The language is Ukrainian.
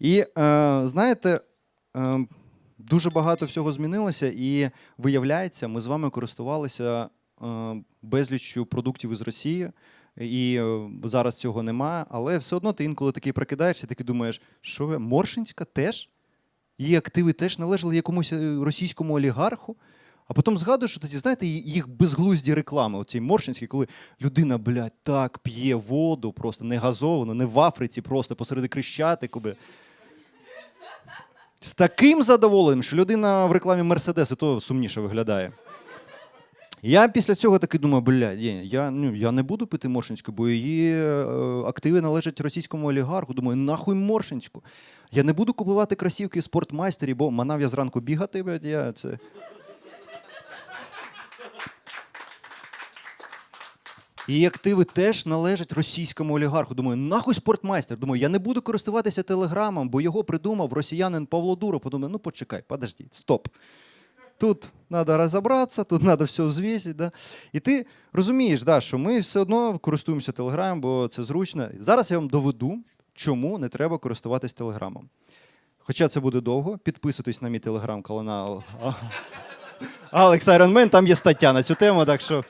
І е, знаєте, е, дуже багато всього змінилося, і виявляється, ми з вами користувалися е, безліччю продуктів із Росії. І зараз цього немає, але все одно ти інколи такий прокидаєшся, такий думаєш, що ви, Моршинська теж? Її активи теж належали якомусь російському олігарху. А потім згадуєш, що тоді, знаєте, їх безглузді реклами, оці Моршинські, коли людина, блядь, так п'є воду, просто не газовану, не в Африці, просто посеред Крещатику. бля. З таким задоволенням, що людина в рекламі Мерседес то сумніше виглядає. Я після цього таки думаю, бля, я, ну, я не буду пити Моршинську, бо її е, активи належать російському олігарху. Думаю, нахуй Моршинську. Я не буду купувати кросівки в спортмайстері, бо манав я зранку бігати, блядь, я це. Її активи теж належать російському олігарху. Думаю, нахуй спортмайстер. Думаю, я не буду користуватися телеграмом, бо його придумав росіянин Павло Дуров. Подумаю, ну почекай, подожди, стоп. Тут треба розібратися, тут треба все взвісити. Да? І ти розумієш, да, що ми все одно користуємося телеграмом, бо це зручно. Зараз я вам доведу, чому не треба користуватись телеграмом. Хоча це буде довго, підписуйтесь на мій телеграм-канал Алекс Айронмен, там є стаття на цю тему, так що